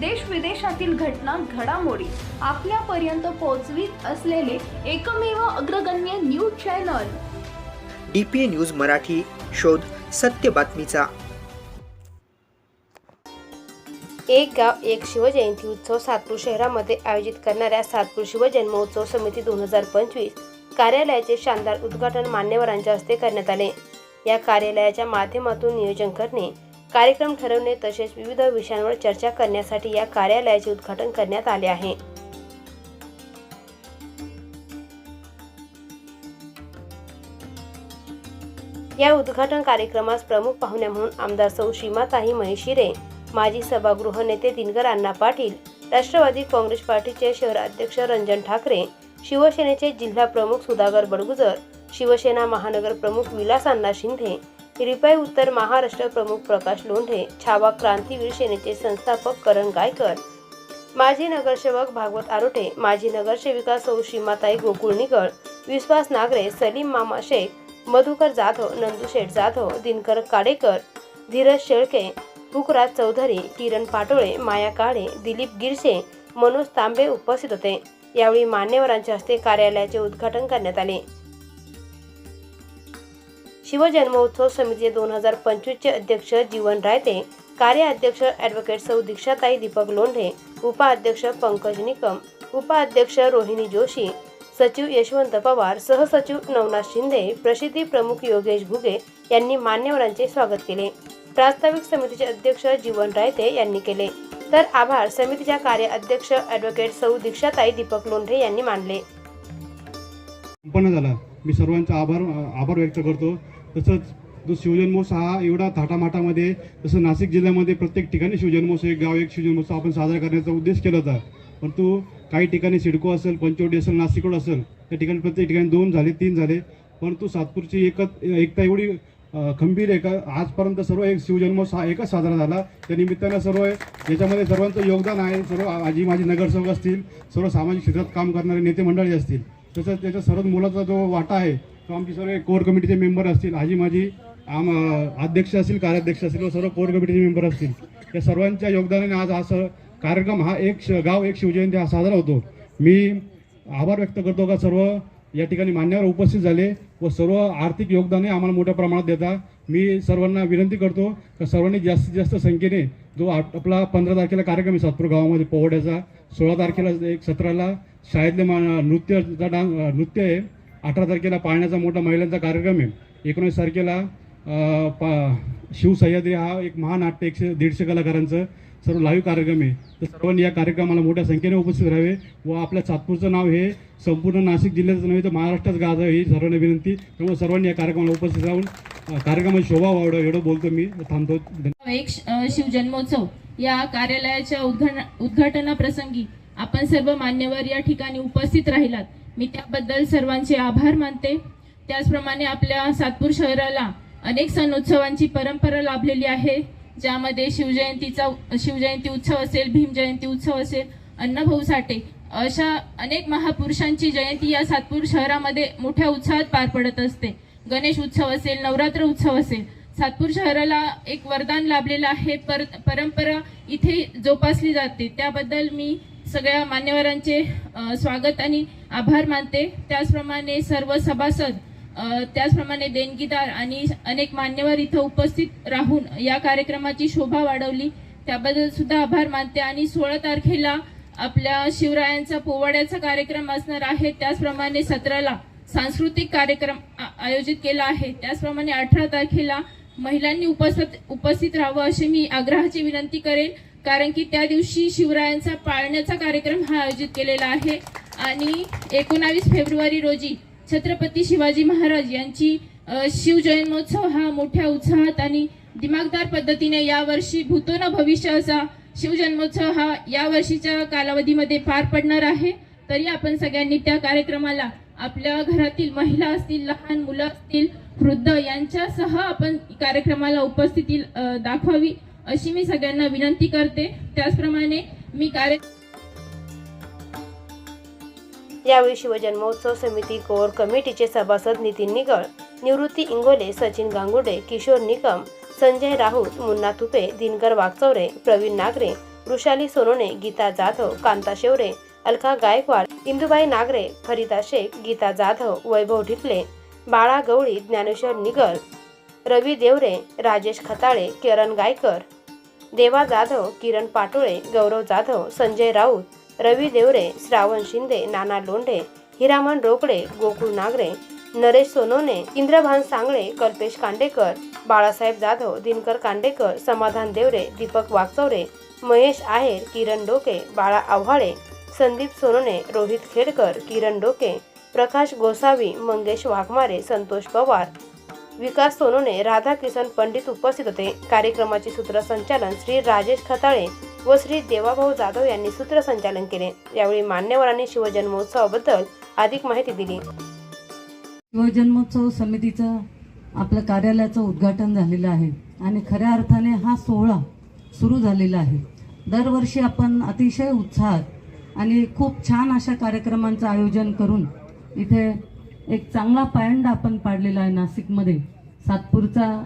देश विदेशातील घटना घडामोडी आपल्यापर्यंत पोहोचवीत असलेले एकमेव अग्रगण्य news channel. D P A news Marathi शोध सत्य बातमीचा. एक गाव एक शिवजयंती उत्सव सातपूर शहरामध्ये आयोजित करणाऱ्या सातपूर शिवजन्मोत्सव समिती दोन हजार पंचवीस कार्यालयाचे शानदार उद्घाटन मान्यवरांच्या हस्ते करण्यात आले. या कार्यालयाच्या माध्यमातून नियोजन करणे कार्यक्रम ठरवणे तसेच विविध विषयांवर चर्चा करण्यासाठी या कार्यालयाचे उद्घाटन करण्यात आले आहे. या उद्घाटन कार्यक्रमास प्रमुख पाहुण्या म्हणून आमदार सौ श्रीमाताई महिशिरे माजी सभागृह नेते दिनकर अण्णा पाटील राष्ट्रवादी काँग्रेस पार्टीचे शहराध्यक्ष रंजन ठाकरे शिवसेनेचे जिल्हा प्रमुख सुधाकर बडगुजर शिवसेना महानगर प्रमुख विलास अण्णा शिंदे रिपाई उत्तर महाराष्ट्र प्रमुख प्रकाश लोंढे छावा क्रांतीवीर सेनेचे संस्थापक करण गायकर माजी नगरसेवक भागवत आरोटे माजी नगरसेविका सौ श्रीमाताई गोकुळनिकळ विश्वास नागरे सलीम मामा शेख मधुकर जाधव नंदुशेठ जाधव दिनकर काडेकर धीरज शेळके हुकराज चौधरी किरण पाटोळे माया काळे दिलीप गिरसे मनोज तांबे उपस्थित होते. यावेळी मान्यवरांच्या हस्ते कार्यालयाचे उद्घाटन करण्यात आले. शिवजन्मोत्सव समिती दोन हजार पंचवीसचे अध्यक्ष जीवन रायते कार्याध्यक्ष ॲडव्होकेट सौ दीक्षाताई दीपक लोंढे उपाध्यक्ष पंकज निकम उपाध्यक्ष रोहिणी जोशी सचिव यशवंत पवार सहसचिव नवनाथ शिंदे प्रसिद्धी प्रमुख योगेश घुगे यांनी मान्यवरांचे स्वागत केले. प्रास्ताविक समितीचे अध्यक्ष जीवन रायते यांनी केले. तर आभार समितीच्या कार्याध्यक्ष ॲडव्होकेट सौ दीक्षाताई दीपक लोंढे यांनी मानले. संपन्न मी सर्वांचा आभार आभार व्यक्त करतो. तसंच जो शिवजन्मोत्सव हा एवढा थाटामाटामध्ये जसं नाशिक जिल्ह्यामध्ये प्रत्येक ठिकाणी शिवजन्मोत्सव एक गाव एक शिवजन्मोत्सव आपण साजरा करण्याचा उद्देश केला होता. परंतु काही ठिकाणी सिडको असेल पंचवटी असेल नाशिकवड असेल त्या ठिकाणी प्रत्येक ठिकाणी दोन झाले तीन झाले. परंतु सातपूरची एकच एकता एवढी खंबीर आहे आजपर्यंत सर्व एक शिवजन्मोत्सव हा एकच साजरा झाला. त्या निमित्तानं सर्व याच्यामध्ये सर्वांचं योगदान आहे. सर्व आजी माझी नगरसेवक असतील सर्व सामाजिक क्षेत्रात काम करणारे नेते मंडळी असतील. तसंच त्याच्या सर्व मुलाचा जो वाटा आहे तो आमची सर्व कोर कमिटीचे मेंबर असतील आजी माझी आम अध्यक्ष असतील कार्याध्यक्ष असतील व सर्व कोर कमिटीचे मेंबर असतील या सर्वांच्या योगदानाने आज हा स कार्यक्रम हा एक श- गाव एक शिवजयंती हा साजरा होतो. मी आभार व्यक्त करतो का सर्व या ठिकाणी मान्यवर उपस्थित झाले व सर्व आर्थिक योगदानही आम्हाला मोठ्या प्रमाणात देता. मी सर्वांना विनंती करतो का सर्वांनी जास्तीत जास्त संख्येने जो आपला पंधरा तारखेला कार्यक्रम आहे सातपूर गावामध्ये पोवड्याचा सोळा तारखेला एक सतराला शाळेतले मा नृत्यचा डान्स नृत्य आहे. अठरा तारखेला पाळण्याचा मोठा महिलांचा कार्यक्रम आहे. एकोणीस तारखेला पा शिवसह्याद्री हा एक महानाट्य एकशे दीडशे कलाकारांचं सर्व लाईव्ह कार्यक्रम आहे. तर सर्वांनी या कार्यक्रमाला मोठ्या संख्येने उपस्थित राहावे व आपल्या सातपूरचं नाव हे संपूर्ण नाशिक जिल्ह्याचं नव्हे तर महाराष्ट्रात गाजावं ही सर्वांना विनंती. त्यामुळे सर्वांनी या कार्यक्रमाला उपस्थित राहून कार्यक्रमाची शोभा वाढव एवढं बोलतो मी. थांबतो. एक श- शिवजन्मोत्सव या कार्यालयाच्या उद्घाटन उद्घाटनाप्रसंगी आपण सर्व मान्यवर या ठिकाणी उपस्थित राहिलात. मी त्याबद्दल सर्वांचे आभार मानते. त्याचप्रमाणे आपल्या सातपूर शहराला अनेक सण उत्सवांची परंपरा लाभलेली आहे. ज्यामध्ये शिवजयंतीचा शिवजयंती उत्सव असेल भीमजयंती उत्सव असेल अण्णाभाऊ साठे अशा अनेक महापुरुषांची जयंती या सातपूर शहरामध्ये मोठ्या उत्साहात पार पडत असते. गणेश उत्सव असेल नवरात्र उत्सव असेल. सातपूर शहराला एक वरदान लाभलेलं आहे. पर परंपरा इथे जोपासली जाते. त्याबद्दल मी सगळ्या मान्यवरांचे स्वागत आणि आभार मानते. त्याचप्रमाणे सर्व सभासद त्याचप्रमाणे देणगीदार आणि अनेक मान्यवर इथं उपस्थित राहून या कार्यक्रमाची शोभा वाढवली. त्याबद्दल सुद्धा आभार मानते आणि सोळा तारखेला आपल्या शिवरायांचा पोवाड्याचा कार्यक्रम असणार आहे. त्याचप्रमाणे सतराला सांस्कृतिक कार्यक्रम आ- आयोजित केला आहे. त्याचप्रमाणे अठरा तारखेला महिलांनी उपस्थित उपस्थित राहावं अशी मी आग्रहाची विनंती करेन कारण की त्या दिवशी शिवरायांचा पाळण्याचा कार्यक्रम हा आयोजित केलेला आहे. आणि एकोणावीस फेब्रुवारी रोजी छत्रपती शिवाजी महाराज यांची शिवजन्मोत्सव हा मोठ्या उत्साहात आणि दिमागदार पद्धतीने यावर्षी भूतो न भविष्य असा शिवजन्मोत्सव हा यावर्षीच्या कालावधीमध्ये पार पडणार आहे. तरी आपण सगळ्यांनी त्या कार्यक्रमाला आपल्या घरातील महिला असतील लहान मुलं असतील वृद्ध यांच्यासह आपण कार्यक्रमाला उपस्थिती दाखवावी अशी मी सगळ्यांना विनंती करते. त्याचप्रमाणे मी कार्य यावेळी शिवजन्मोत्सव समिती कोर कमिटीचे सभासद नितीन निगळ निवृत्ती इंगोले सचिन गांगुडे किशोर निकम संजय राऊत मुन्ना तुपे दिनकर वागचौरे प्रवीण नागरे वृषाली सोनोने गीता जाधव कांता शेवरे अलका गायकवाड इंदुबाई नागरे फरिदा शेख गीता जाधव वैभव ढिकले बाळा गवळी ज्ञानेश्वर निगल रवी देवरे राजेश खताळे किरण गायकर देवा जाधव किरण पाटोळे गौरव जाधव संजय राऊत रवी देवरे श्रावण शिंदे नाना लोंढे हिरामन रोकडे गोकुळ नागरे नरेश सोनोने इंद्रभान सांगळे कल्पेश कांडेकर बाळासाहेब जाधव दिनकर कांडेकर समाधान देवरे दीपक वागचौरे महेश आहेर किरण डोके बाळा आव्हाळे संदीप सोनोने रोहित खेडकर किरण डोके प्रकाश गोसावी मंगेश वाघमारे संतोष पवार. विकास सोनोने राधा किसन पंडित उपस्थित होते. कार्यक्रमाचे सूत्रसंचालन श्री राजेश खताळे व श्री देवाभाऊ जाधव यांनी सूत्रसंचालन केले. यावेळी मान्यवरांनी शिवजन्मोत्सवाबद्दल अधिक माहिती दिली. शिवजन्मोत्सव समितीचं आपलं कार्यालयाचं उद्घाटन झालेलं आहे आणि खऱ्या अर्थाने हा सोहळा सुरू झालेला आहे. दरवर्षी आपण अतिशय उत्साहात आणि खूप छान अशा कार्यक्रमांचं आयोजन करून इथे एक चांगला पायंडा आपण पाडलेला आहे नाशिकमध्ये. सातपूरचा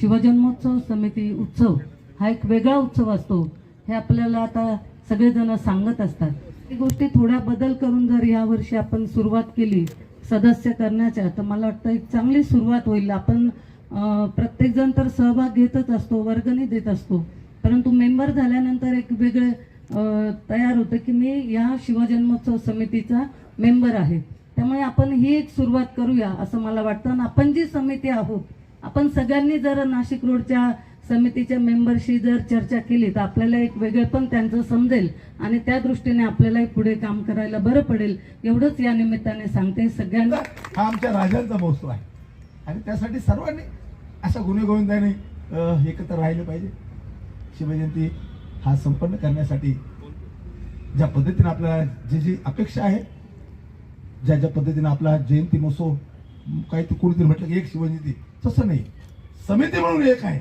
शिवजन्मोत्सव समिती उत्सव हा एक वेगळा उत्सव असतो. हे आपल्याला आता सगळेजण सांगत असतात. ही गोष्टी थोड्या बदल करून जर यावर्षी आपण सुरुवात केली सदस्य करण्याच्या तर मला वाटतं एक चांगली सुरुवात होईल. आपण प्रत्येकजण तर सहभाग घेतच असतो वर्गणी देत असतो. परंतु मेंबर झाल्यानंतर एक वेगळे तयार होतं की मी या शिवजन्मोत्सव समितीचा मेंबर आहे. त्यामुळे आपण ही एक सुरुवात करूया असं मला वाटतं. आणि आपण जी समिती आहोत आपण सगळ्यांनी जर नाशिक रोडच्या समितीच्या मेंबरशी जर चर्चा केली तर आपल्याला एक वेगळेपण त्यांचं समजेल आणि त्या दृष्टीने आपल्यालाही पुढे काम करायला बरं पडेल. एवढंच या निमित्ताने सांगते सगळ्यांना. हा आमच्या राजांचा महोत्सव आहे. आणि त्यासाठी सर्वांनी अशा गुन्हेगोविंदाने एकत्र राहिले पाहिजे. शिवजयंती हा संपन्न करण्यासाठी ज्या पद्धतीने आपल्याला जी जी अपेक्षा आहे ज्या ज्या पद्धतीने आपला जयंती महोत्सव काही ते कोणीतरी म्हटलं की एक शिवजयंती तसं नाही. समिती म्हणून एक आहे.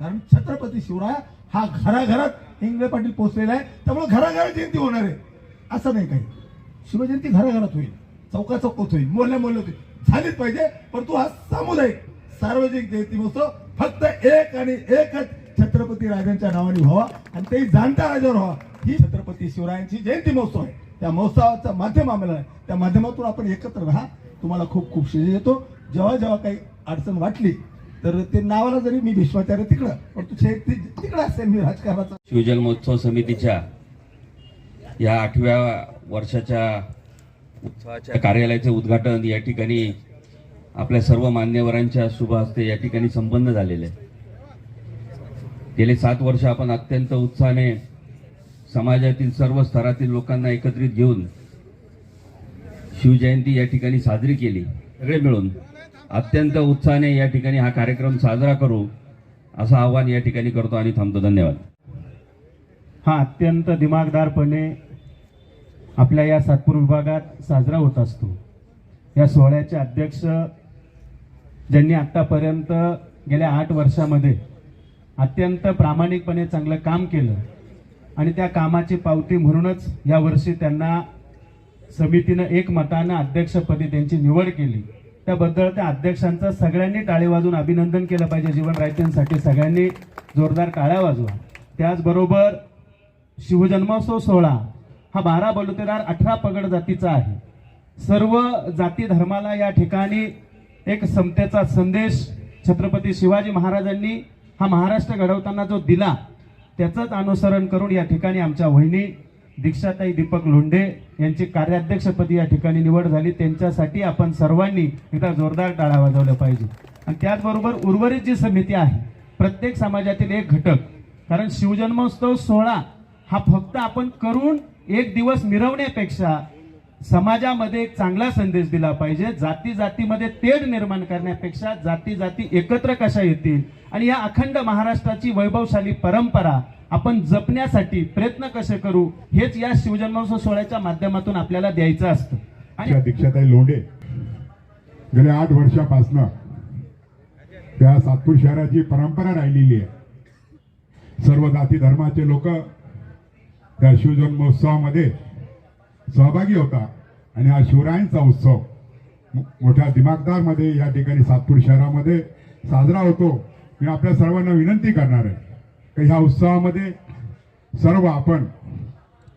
कारण छत्रपती शिवराय हा घराघरात इंगळे पाटील पोहोचलेला आहे. त्यामुळे घराघरात जयंती होणार आहे. असं नाही काही. शिवजयंती घराघरात होईल. चौका चौकात होईल. मोहल्ल्या मोहल्ल्यात होईल. झालीच पाहिजे परंतु हा सामुदायिक सार्वजनिक जयंती महोत्सव फक्त एक आणि एकच छत्रपती राजांच्या नावाने व्हावा आणि तेही जाणत्या राजावर व्हावा. ही छत्रपती शिवरायांची जयंती महोत्सव आहे. त्या महोत्सवाचं माध्यम आम्हाला आहे. त्या माध्यमातून आपण एकत्र राहा. तुम्हाला खूप खूप श्रेय येतो. जेव्हा जेव्हा काही अडचण वाटली तर ते नावाला जरी मी भीष्माचार्य तिकडं पण छे- तिकडं असेल मी राजकारणाचा. शिवजन्मोत्सव समितीच्या या आठव्या वर्षाच्या उत्सवाच्या कार्यालयाचे उद्घाटन या ठिकाणी आपल्या सर्व मान्यवरांच्या शुभ हस्ते या ठिकाणी संपन्न झालेले आहे. गेले सात वर्ष आपण अत्यंत उत्साहाने समाजातील सर्व स्तरातील लोकांना एकत्रित घेऊन शिवजयंती या ठिकाणी साजरी केली सगळे मिळून. अत्यंत उत्साहाने या ठिकाणी हा कार्यक्रम साजरा करू असं आव्हान या ठिकाणी करतो आणि थांबतो. धन्यवाद. हा अत्यंत दिमागदारपणे आपल्या या सातपूर विभागात साजरा होत असतो. या सोहळ्याचे अध्यक्ष ज्यांनी आत्तापर्यंत गेल्या आठ वर्षामध्ये अत्यंत प्रामाणिकपणे चांगलं काम केलं आणि त्या कामाची पावती म्हणूनच यावर्षी त्यांना समितीनं एकमतानं अध्यक्षपदी त्यांची निवड केली. त्याबद्दल त्या अध्यक्षांचं सगळ्यांनी टाळे वाजून अभिनंदन केलं पाहिजे जीवन रायतेंसाठी. सगळ्यांनी जोरदार टाळ्या वाजवा. त्याचबरोबर शिवजन्मोत्सव सोहळा हा बारा बलुतेदार अठरा पगड जातीचा आहे. सर्व जाती धर्माला या ठिकाणी एक समतेचा संदेश छत्रपती शिवाजी महाराजांनी हा महाराष्ट्र घडवताना जो दिला त्याचंच अनुसरण करून या ठिकाणी आमच्या वहिनी दीक्षाताई दीपक लोंढे यांची कार्याध्यक्षपदी या ठिकाणी निवड झाली. त्यांच्यासाठी आपण सर्वांनी एकदा जोरदार टाळा वाजवल्या पाहिजे. आणि त्याचबरोबर उर्वरित जी समिती आहे प्रत्येक समाजातील एक घटक कारण शिवजन्मोत्सव सोहळा हा फक्त आपण करून एक दिवस मिरवण्यापेक्षा समाजामध्ये एक चांगला संदेश दिला पाहिजे. जाती जातीमध्ये तेढ निर्माण करण्यापेक्षा जाती जाती एकत्र कशा येतील? आणि या अखंड महाराष्ट्राची वैभवशाली परंपरा आपण जपण्यासाठी प्रयत्न कसे करू हेच या शिवजन्मोत्सव सोहळ्याच्या माध्यमातून आपल्याला द्यायचं असतं. आणि दीक्षाताई लोंढे गेल्या आठ वर्षापासनं त्या सातपूर शहराची परंपरा राहिलेली आहे. सर्व जाती धर्माचे लोक त्या शिवजन्मोत्सवामध्ये सहभागी होता. आणि हा शिवरायांचा उत्सव मोठ्या दिमागदारमध्ये या ठिकाणी सातपूर शहरामध्ये साजरा होतो. मी आपल्या सर्वांना विनंती करणार आहे. ह्या उत्सवामध्ये सर्व आपण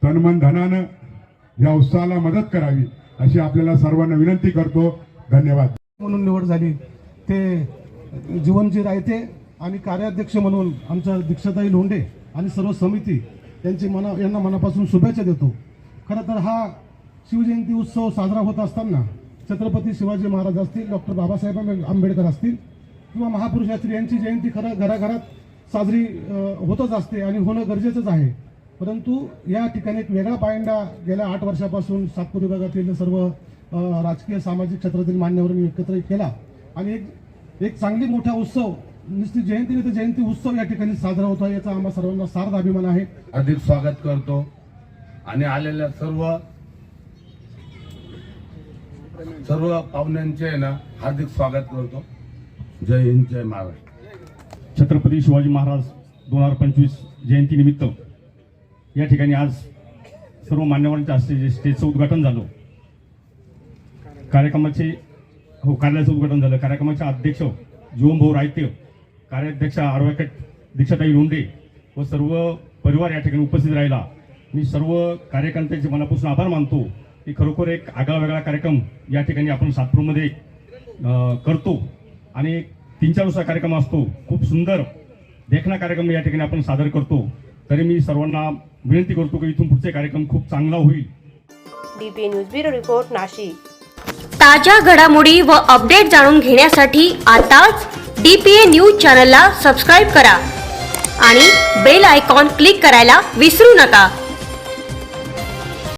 तनमन धनानं या उत्सवाला मदत करावी अशी आपल्याला सर्वांना विनंती करतो. धन्यवाद. म्हणून निवड झाली. ते जीवनजी रायते आणि कार्याध्यक्ष म्हणून आमच्या दीक्षाताई लोंढे आणि सर्व समिती यांची मना यांना मनापासून शुभेच्छा देतो. खरं तर हा शिवजयंती उत्सव साजरा होत असताना छत्रपती शिवाजी महाराज असतील डॉक्टर बाबासाहेब आंबे- आंबेडकर असतील किंवा महापुरुषास्त्री यांची जयंती खरं घराघरात साजरी होतच असते आणि होणं गरजेचंच आहे. परंतु या ठिकाणी एक वेगळा पायंडा गेल्या आठ वर्षापासून सातपूर विभागातील सर्व राजकीय सामाजिक क्षेत्रातील मान्यवरांनी एकत्र केला. आणि एक एक चांगली मोठा उत्सव नुसती जयंती तर जयंती उत्सव या ठिकाणी साजरा होतो याचा आम्हा सर्वांना सार्थ अभिमान आहे. अधिक स्वागत करतो. आणि आलेल्या सर्व सर्व पाहुण्यांचे आहे ना हार्दिक स्वागत करतो. जय हिंद जय महाराष्ट्र. छत्रपती शिवाजी महाराज दोन हजार पंचवीस जयंतीनिमित्त या ठिकाणी आज सर्व मान्यवरांच्या हस्ते जे स्टेजचं उद्घाटन झालं. कार्यक्रमाचे हो कार्यालयाचं उद्घाटन झालं. कार्यक्रमाचे अध्यक्ष जीवनभाऊ रायते कार्याध्यक्ष ॲडव्होकेट दीक्षाताई लोंढे व सर्व परिवार या ठिकाणी उपस्थित राहिला. मी सर्व कार्यकर्त्यांचे मनापासून आभार मानतो की खरोखर एक आगळा वेगळा कार्यक्रम या ठिकाणी आपण सातपूरमध्ये करतो. आणि तीन चार दिवसा कार्यक्रम असतो. खूप सुंदर देखणा कार्यक्रम या ठिकाणी आपण सादर करतो. तरी मी सर्वांना विनंती करतो की इथून पुढचे कार्यक्रम खूप चांगला होईल. DPA news bureau report Nashik. ताज्या घडामोडी व अपडेट जाणून घेण्यासाठी आताच डीपीए न्यूज चॅनलला सबस्क्राईब करा आणि बेल आयकॉन क्लिक करायला विसरू नका.